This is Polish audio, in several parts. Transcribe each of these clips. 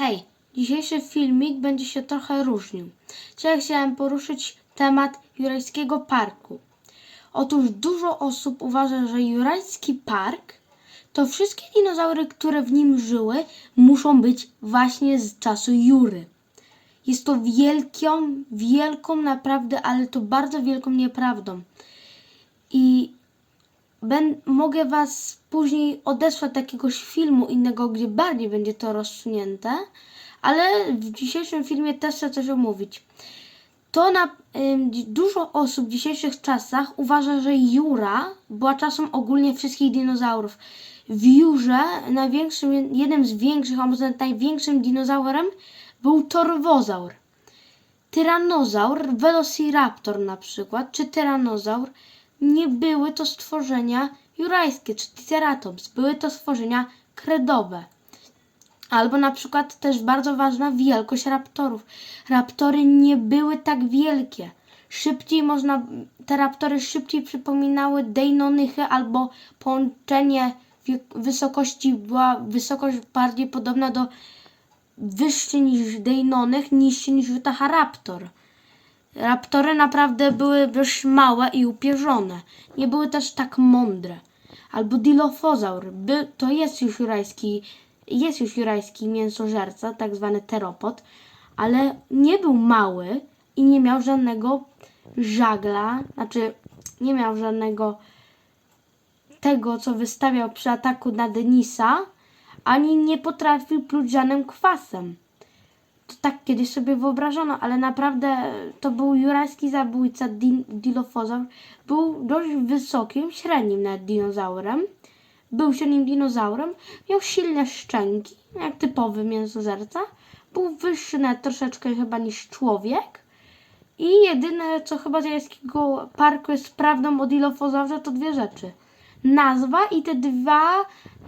Hej, dzisiejszy filmik będzie się trochę różnił. Dzisiaj chciałem poruszyć temat Jurajskiego Parku. Otóż dużo osób uważa, że Jurajski Park to wszystkie dinozaury, które w nim żyły, muszą być właśnie z czasu Jury. Jest to wielką, wielką naprawdę, ale to bardzo wielką nieprawdą. I ben, mogę Was później odesłać do jakiegoś filmu innego, gdzie bardziej będzie to rozsunięte, ale w dzisiejszym filmie też chcę coś omówić. To na dzi- dużo osób w dzisiejszych czasach uważa, że Jura była czasem ogólnie wszystkich dinozaurów. W Jurze największym, jednym z większych, a może największym dinozaurem był torwozaur. Tyranozaur, Velociraptor na przykład, czy Tyranozaur nie były to stworzenia jurajskie, czy Triceratops, były to stworzenia kredowe. Albo na przykład też bardzo ważna wielkość raptorów. Raptory nie były tak wielkie. Szybciej można, te raptory szybciej przypominały Deinonychy albo połączenie wysokości była wysokość bardziej podobna do wyższy niż Deinonych, niższy niż Raptor. Raptory naprawdę były dość małe i upierzone. Nie były też tak mądre. Albo Dilophosaur. By, to jest już jurajski, jest już jurajski mięsożerca, tak zwany teropod, ale nie był mały i nie miał żadnego żagla, znaczy nie miał żadnego tego, co wystawiał przy ataku na Denisa, ani nie potrafił pluć żadnym kwasem to tak kiedyś sobie wyobrażono, ale naprawdę to był jurajski zabójca din- Dilophosaur. Był dość wysokim, średnim nawet dinozaurem. Był średnim dinozaurem, miał silne szczęki, jak typowy mięsożerca. Był wyższy nawet troszeczkę chyba niż człowiek. I jedyne, co chyba z jurajskiego parku jest prawdą o Dilophosaurze, to dwie rzeczy. Nazwa i te dwa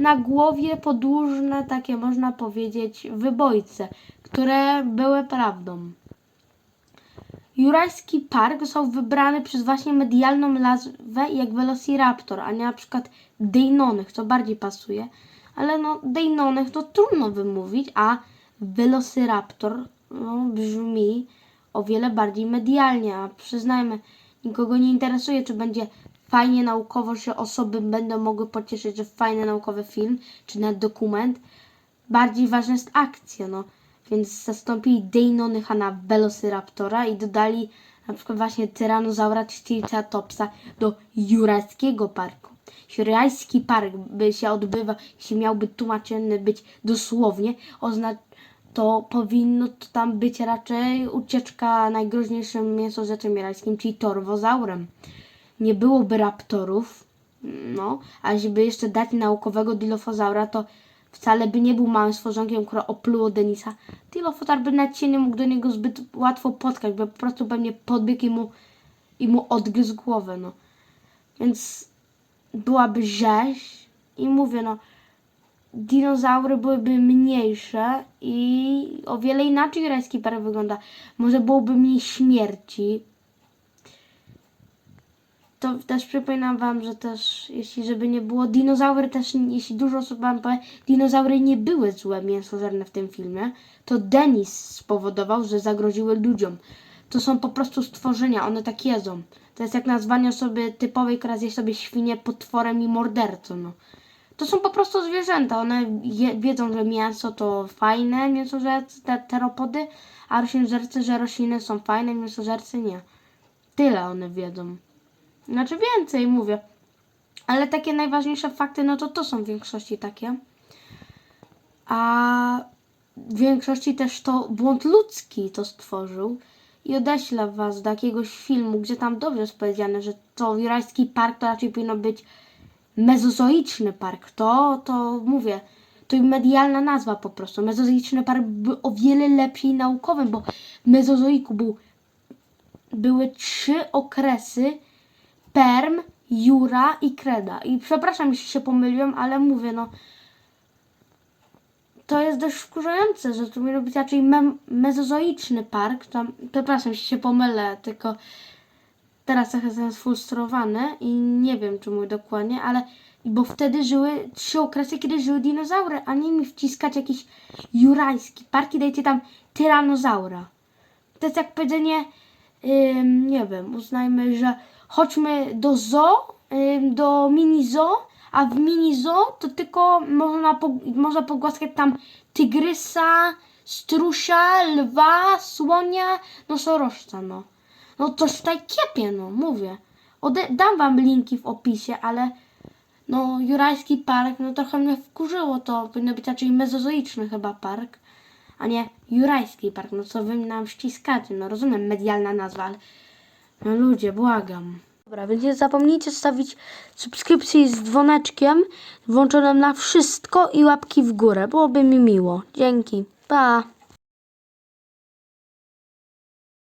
na głowie podłużne, takie można powiedzieć, wybojce, które były prawdą. Jurajski Park został wybrany przez właśnie medialną nazwę jak Velociraptor, a nie na przykład Deinonych, co bardziej pasuje. Ale no, Deinonych to trudno wymówić, a Velociraptor no, brzmi o wiele bardziej medialnie, a przyznajmy, nikogo nie interesuje, czy będzie fajnie naukowo, że osoby będą mogły pocieszyć, że fajny naukowy film, czy nawet dokument. Bardziej ważna jest akcja, no. Więc zastąpili Deinonycha na Velociraptora i dodali na przykład właśnie Tyranozaura czy do Jurajskiego Parku. Jurajski Park by się odbywał, jeśli miałby tłumaczony być dosłownie, ozna- to powinno to tam być raczej ucieczka najgroźniejszym mięsożercem jurajskim, czyli torwozaurem. Nie byłoby raptorów, no, a żeby jeszcze dać naukowego Dilophosaura, to wcale by nie był małym stworzonkiem, które opluło Denisa. Dilophosaur by nawet się nie mógł do niego zbyt łatwo potkać, bo po prostu pewnie podbiegł i mu, i mu odgryzł głowę, no. Więc byłaby rzeź i mówię, no, dinozaury byłyby mniejsze i o wiele inaczej jurajski park wygląda. Może byłoby mniej śmierci, to też przypominam wam, że też, jeśli żeby nie było, dinozaury też, jeśli dużo osób wam powie, dinozaury nie były złe mięsożerne w tym filmie, to Denis spowodował, że zagroziły ludziom. To są po prostu stworzenia, one tak jedzą. To jest jak nazwanie osoby typowej, która zje sobie świnię potworem i mordercą, no. To są po prostu zwierzęta, one je, wiedzą, że mięso to fajne mięsożercy, te teropody, a roślinożercy, że rośliny są fajne, mięsożercy nie. Tyle one wiedzą. Znaczy więcej mówię. Ale takie najważniejsze fakty, no to to są w większości takie. A w większości też to błąd ludzki to stworzył. I odeślę was do jakiegoś filmu, gdzie tam dobrze jest powiedziane, że to Jurajski Park to raczej powinno być mezozoiczny park. To, to mówię, to medialna nazwa po prostu. Mezozoiczny park był o wiele i naukowym, bo w mezozoiku był, były trzy okresy Perm, Jura i Kreda. I przepraszam, jeśli się pomyliłem, ale mówię, no. To jest dość wkurzające, że to miał być raczej mem- mezozoiczny park. Tam, przepraszam, jeśli się pomylę, tylko teraz trochę jestem sfrustrowany i nie wiem, czy mówię dokładnie, ale Bo wtedy żyły trzy okresy, kiedy żyły dinozaury, a nie mi wciskać jakiś jurajski park i dajcie tam tyranozaura. To jest jak powiedzenie, ym, nie wiem, uznajmy, że chodźmy do zoo, do mini zoo, a w mini zoo to tylko można, można pogłaskać tam tygrysa, strusia, lwa, słonia, nosorożca, no. No coś tutaj kiepie, no, mówię. Ode- dam wam linki w opisie, ale no Jurajski Park, no trochę mnie wkurzyło to. Powinno być raczej mezozoiczny chyba park, a nie Jurajski Park. No co wy nam ściskacie? No rozumiem, medialna nazwa, ale no ludzie, błagam. Dobra, więc nie zapomnijcie stawić subskrypcji z dzwoneczkiem włączonym na wszystko i łapki w górę. Byłoby mi miło. Dzięki. Pa!